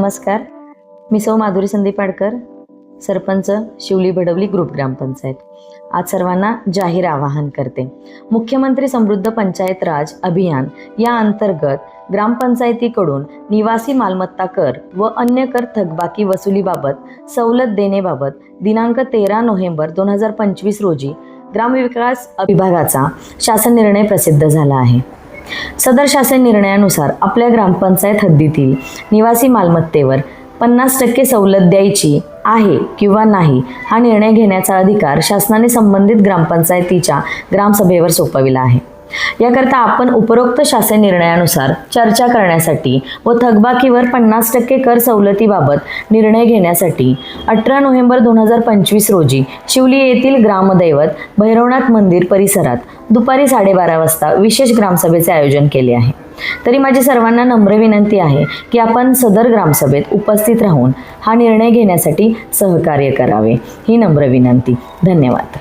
नमस्कार. मी सौ माधुरी संदीप पाडकर सरपंच शिवली भडवली ग्रुप ग्रामपंचायत. आज सर्वांना जाहीर आवाहन करते. मुख्यमंत्री समृद्ध पंचायत राज अभियान या अंतर्गत ग्रामपंचायतीकडून निवासी मालमत्ता कर व अन्य कर थकबाकी वसुलीबाबत सवलत देण्याबाबत दिनांक तेरा नोव्हेंबर दोन हजार पंचवीस रोजी ग्रामविकास विभागाचा शासन निर्णय प्रसिद्ध झाला आहे. सदर शासन निर्णयानुसार आपल्या ग्रामपंचायत हद्दीतील निवासी मालमत्तेवर पन्नास टक्के सवलत द्यायची आहे किंवा नाही हा निर्णय घेण्याचा अधिकार शासनाने संबंधित ग्रामपंचायतीच्या ग्रामसभेवर सोपविला आहे. याकरता आपण उपरोक्त शासन निर्णयानुसार चर्चा करण्यासाठी व थकबाकीवर पन्नास टक्के कर सवलतीबाबत निर्णय घेण्यासाठी अठरा नोव्हेंबर दोन हजार पंचवीस रोजी शिवली येथील ग्रामदैवत भैरवनाथ मंदिर परिसरात दुपारी साडेबारा वाजता विशेष ग्रामसभेचे आयोजन केले आहे. तरी माझी सर्वांना नम्र विनंती आहे की आपण सदर ग्रामसभेत उपस्थित राहून हा निर्णय घेण्यासाठी सहकार्य करावे. ही नम्र विनंती. धन्यवाद.